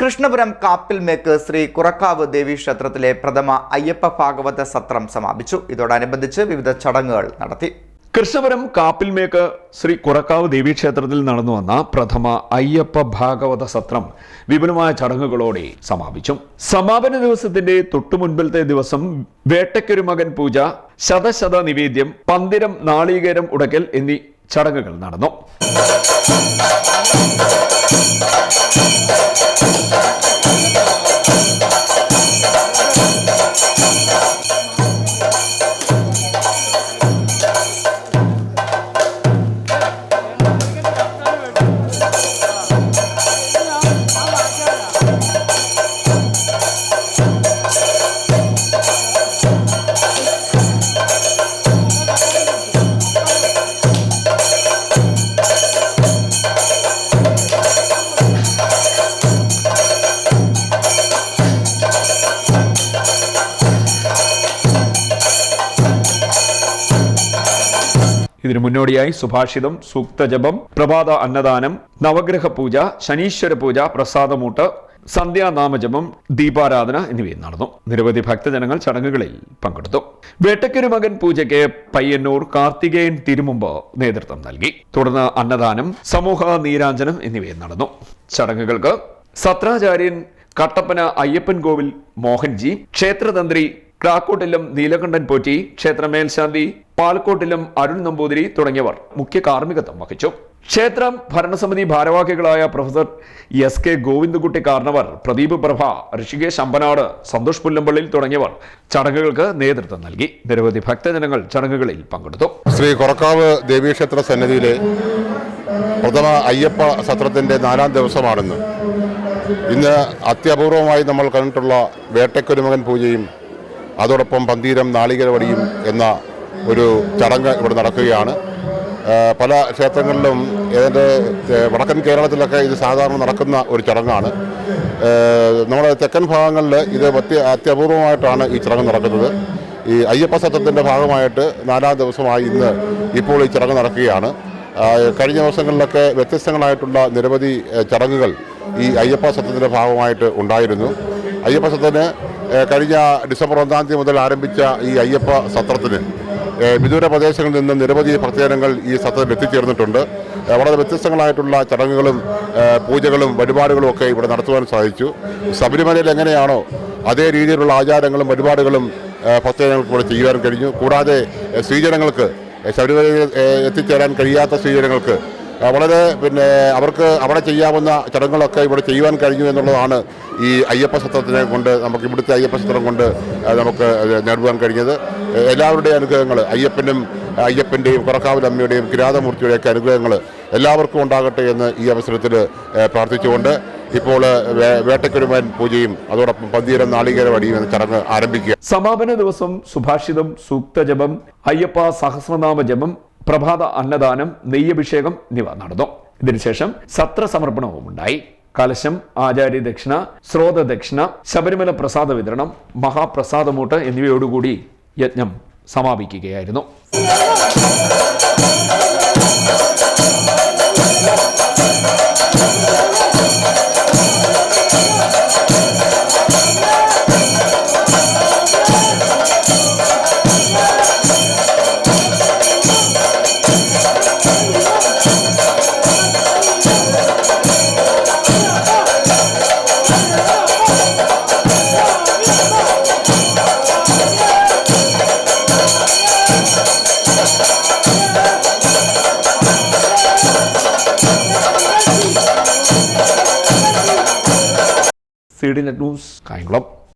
കൃഷ്ണപുരം കാപ്പിൽ മേക്ക് ശ്രീ കുറക്കാവ് ദേവി ക്ഷേത്രത്തിലെ പ്രഥമ അയ്യപ്പ ഭാഗവത സത്രം സമാപിച്ചു. ഇതോടനുബന്ധിച്ച് വിവിധ ചടങ്ങുകൾ നടത്തി. കൃഷ്ണപുരം കാപ്പിൽമേക്ക് ശ്രീ കുറക്കാവ് ദേവി ക്ഷേത്രത്തിൽ നടന്നു വന്ന പ്രഥമ അയ്യപ്പ ഭാഗവത സത്രം വിപുലമായ ചടങ്ങുകളോടെ സമാപിച്ചു. സമാപന ദിവസത്തിന്റെ തൊട്ടു തൊട്ടുമുൻപിലത്തെ ദിവസം വേട്ടയ്ക്കൊരു മകൻ പൂജ ശതശത നിവേദ്യം പന്തിരം നാളീകരം ഉടക്കൽ എന്നീ ചടങ്ങുകൾ നടന്നു. ഇതിനു മുന്നോടിയായി സുഭാഷിതം സൂക്തജപം പ്രഭാത അന്നദാനം നവഗ്രഹ പൂജ ശനീശ്വര പൂജ പ്രസാദമൂട്ട് സന്ധ്യാനാമജപം ദീപാരാധന എന്നിവയും നടന്നു. നിരവധി ഭക്തജനങ്ങൾ ചടങ്ങുകളിൽ പങ്കെടുത്തു. വേട്ടക്കൊരു മകൻ പൂജയ്ക്ക് പയ്യന്നൂർ കാർത്തികേയൻ തിരുമുമ്പ് നേതൃത്വം നൽകി. തുടർന്ന് അന്നദാനം സമൂഹ നീരാഞ്ജനം എന്നിവയും നടന്നു. ചടങ്ങുകൾക്ക് സത്രാചാര്യൻ കട്ടപ്പന അയ്യപ്പൻ കോവിൽ മോഹൻജി ക്ഷേത്രതന്ത്രി ക്രാക്കോട്ടിലും നീലകണ്ഠൻ പോറ്റി ക്ഷേത്ര മേൽശാന്തി പാലക്കോട്ടിലും അരുൺ നമ്പൂതിരി തുടങ്ങിയവർ മുഖ്യ കാർമ്മികത്വം വഹിച്ചു. ക്ഷേത്രം ഭരണസമിതി ഭാരവാഹികളായ professor S K Govindakutty Karnavar Pradeep Prabha Rishikesh Ambanad Santhosh Pullampallil തുടങ്ങിയവർ ചടങ്ങുകൾക്ക് നേതൃത്വം നൽകി. നിരവധി ഭക്തജനങ്ങൾ ചടങ്ങുകളിൽ പങ്കെടുത്തു. ശ്രീ കൊറക്കാവ് ദേവീക്ഷേത്ര സന്നിധിയിലെ പ്രഥമ അയ്യപ്പ സത്രത്തിന്റെ നാലാം ദിവസമാണെന്ന്. ഇന്ന് അത്യപൂർവമായി നമ്മൾ കണ്ടിട്ടുള്ള വേട്ടക്കൊരുമകൻ പൂജയും അതോടൊപ്പം പന്തീരം നാളികേരവടിയും എന്ന ഒരു ചടങ്ങ് ഇവിടെ നടക്കുകയാണ്. പല ക്ഷേത്രങ്ങളിലും ഇതിന്റെ വടക്കൻ കേരളത്തിലൊക്കെ ഇത് സാധാരണ നടക്കുന്ന ഒരു ചടങ്ങാണ്. നമ്മുടെ തെക്കൻ ഭാഗങ്ങളിൽ ഇത് അത്യ അത്യപൂർവമായിട്ടാണ് ഈ ചടങ്ങ് നടക്കുന്നത്. ഈ അയ്യപ്പ സത്രത്തിന്റെ ഭാഗമായിട്ട് നാലാം ദിവസമായി ഇന്ന് ഇപ്പോൾ ഈ ചടങ്ങ് നടക്കുകയാണ്. കഴിഞ്ഞ ദിവസങ്ങളിലൊക്കെ വ്യത്യസ്തങ്ങളായിട്ടുള്ള നിരവധി ചടങ്ങുകൾ ഈ അയ്യപ്പ സത്രത്തിന്റെ ഭാഗമായിട്ട് ഉണ്ടായിരുന്നു. അയ്യപ്പ സത്രത്തിന് കഴിഞ്ഞ ഡിസംബർ ഒന്നാം തീയതി മുതൽ ആരംഭിച്ച ഈ അയ്യപ്പ സത്രത്തിന് വിദൂര പ്രദേശങ്ങളിൽ നിന്ന് നിരവധി ഭക്തജനങ്ങൾ ഈ സത്രത്തിൽ എത്തിച്ചേർന്നിട്ടുണ്ട്. വളരെ വ്യത്യസ്തങ്ങളായിട്ടുള്ള ചടങ്ങുകളും പൂജകളും വഴിപാടുകളും ഒക്കെ ഇവിടെ നടത്തുവാൻ സാധിച്ചു. ശബരിമലയിൽ എങ്ങനെയാണോ അതേ രീതിയിലുള്ള ആചാരങ്ങളും വഴിപാടുകളും ഭക്തജനങ്ങൾക്ക് ഇവിടെ ചെയ്യുവാൻ കഴിഞ്ഞു. കൂടാതെ സ്ത്രീജനങ്ങൾക്ക് ശബരിമലയിൽ എത്തിച്ചേരാൻ കഴിയാത്ത സ്ത്രീജനങ്ങൾക്ക് വളരെ പിന്നെ അവർക്ക് അവിടെ ചെയ്യാവുന്ന ചടങ്ങുകളൊക്കെ ഇവിടെ ചെയ്യുവാൻ കഴിഞ്ഞു എന്നുള്ളതാണ് ഈ അയ്യപ്പ സത്രത്തിനെ കൊണ്ട് നമുക്ക് ഇവിടുത്തെ അയ്യപ്പ സത്രം കൊണ്ട് നമുക്ക് നേടുവാൻ കഴിഞ്ഞത്. എല്ലാവരുടെയും അനുഗ്രഹങ്ങൾ അയ്യപ്പനും അയ്യപ്പന്റെയും കുറക്കാവിലമ്മയുടെയും കിരാതമൂർത്തിയുടെയൊക്കെ അനുഗ്രഹങ്ങൾ എല്ലാവർക്കും ഉണ്ടാകട്ടെ എന്ന് ഈ അവസരത്തിൽ പ്രാർത്ഥിച്ചുകൊണ്ട് ഇപ്പോൾ വേട്ടക്കൊരുമൻ പൂജയും അതോടൊപ്പം പന്തീരം നാളികേര വടിയും എന്ന ചടങ്ങ് ആരംഭിക്കുക. സമാപന ദിവസം സുഭാഷിതം സൂക്തജപം അയ്യപ്പ സഹസ്രനാമ ജപം പ്രഭാത അന്നദാനം നെയ്യഭിഷേകം എന്നിവ നടന്നു. ഇതിനുശേഷം സത്ര സമർപ്പണവും ഉണ്ടായി. കലശം ആചാര്യ ദക്ഷിണ സ്രോത ദക്ഷിണ ശബരിമല പ്രസാദ വിതരണം മഹാപ്രസാദമൂട്ട് എന്നിവയോടുകൂടി യജ്ഞം സമാപിക്കുകയായിരുന്നു. Daily Net News, Kain Klop.